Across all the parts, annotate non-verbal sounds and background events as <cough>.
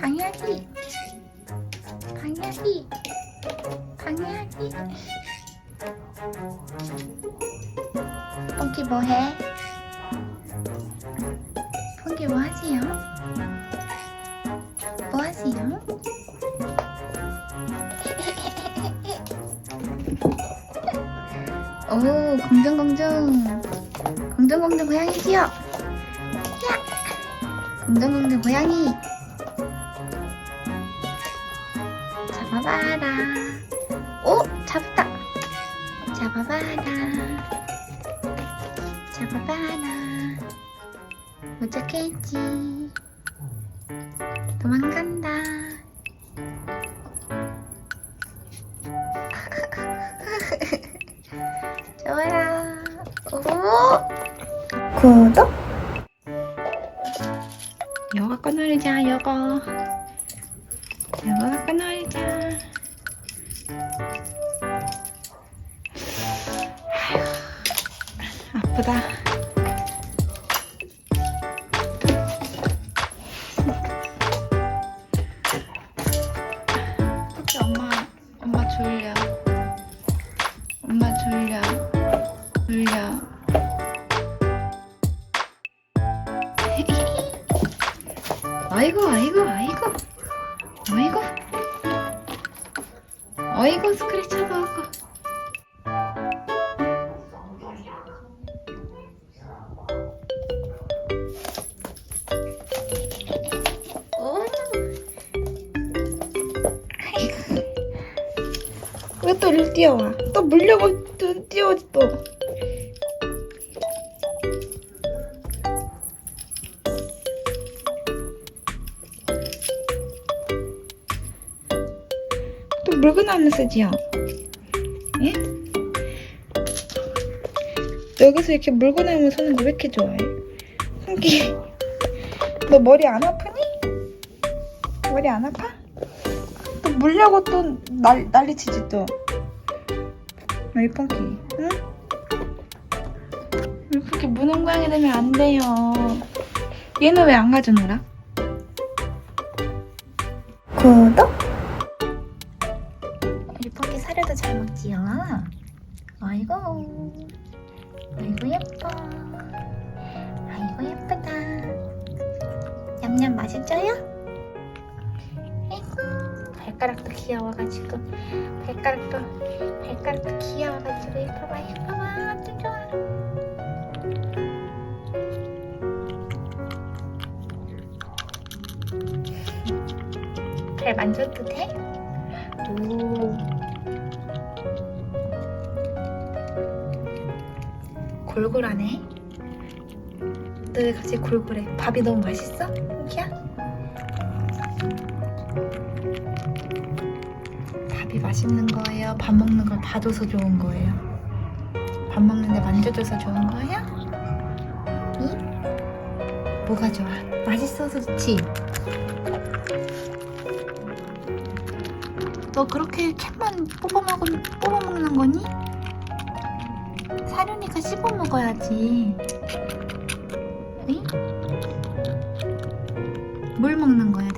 방해하지 방해하지 방해하지 펑키 뭐해? 펑키 뭐하세요? 뭐하세요? <laughs> 오 공정공정 공정공정 고양이 귀여 야 공정공정 고양이. 잡아봐라. 오 잡았다. 잡아봐라. 잡아봐라. 못 잡겠지. 도망간다. <laughs> 좋아라. 오! 구독 아이고 아이고 아이고. 아이고. 스크래쳐도 하고 일로 뛰어와? 또 물려고 또 뛰어오지 또. 또 물고 나면 쓰지요? 예? 여기서 이렇게 물고 나면 서는 거 왜 이렇게 좋아해? 한기, 너 머리 안 아프니? 머리 안 아파? 또 물려고 또 난, 난리치지 또. 우리 펑키, 응? 펑키 무는 고양이 되면 안 돼요. 얘는 왜 안 가져놀아? 구독! 펑키 사료도 잘 먹지요? 아이고, 아이고 예뻐. 아이고 예쁘다. 냠냠 맛있죠요? 발가락도 귀여워가지고 발가락도 발가락도 귀여워가지고 예뻐봐 예뻐봐 아주 좋아. 발 만져도 돼? 오. 골골하네. 너 왜 갑자기 골골해? 밥이 너무 맛있어? 펑키야? 밥이 맛있는 거예요? 밥 먹는 걸 봐줘서 좋은 거예요? 밥 먹는데 만져줘서 좋은 거예요? 이? 뭐가 좋아? 맛있어서 좋지? 너 그렇게 캔만 뽑아 먹은 뽑아 먹는 거니? 사료니까 씹어 먹어야지. 응? 뭘 먹는 거야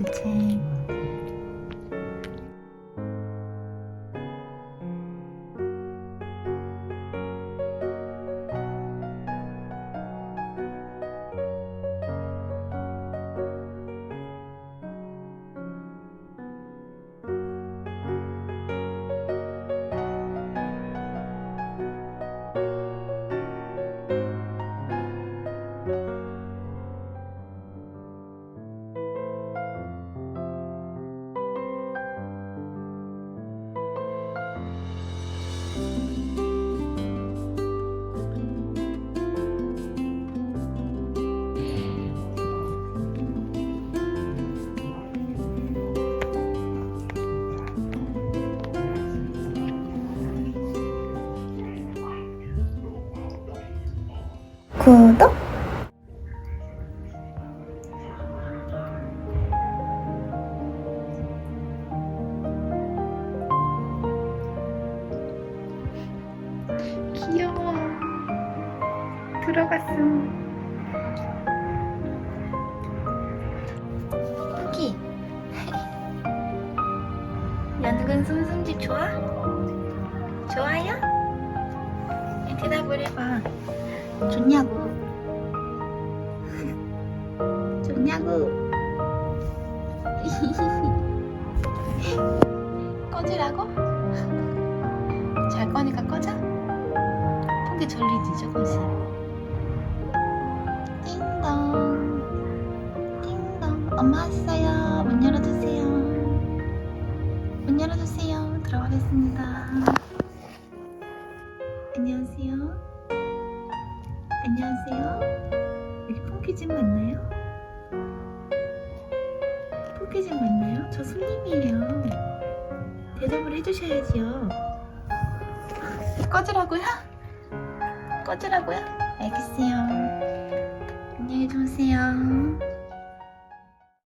구독! 귀여워. 들어갔어. 토끼. <laughs> 연근 숨숨지 좋아? 좋아요? 네, 대답을 해봐. 좋냐고? 좋냐고? <laughs> 꺼지라고? 잘 거니까 꺼져? 포기 졸리지 조금씩. 띵동. 띵동. 엄마 왔어요. 문 열어주세요. 문 열어주세요. 들어가겠습니다. 안녕하세요. 안녕하세요. 여기 폰키집 맞나요? 폰키집 맞나요? 저 손님이에요. 대답을 해주셔야지요. 꺼지라고요? 꺼지라고요? 알겠어요. 안녕히 주무세요.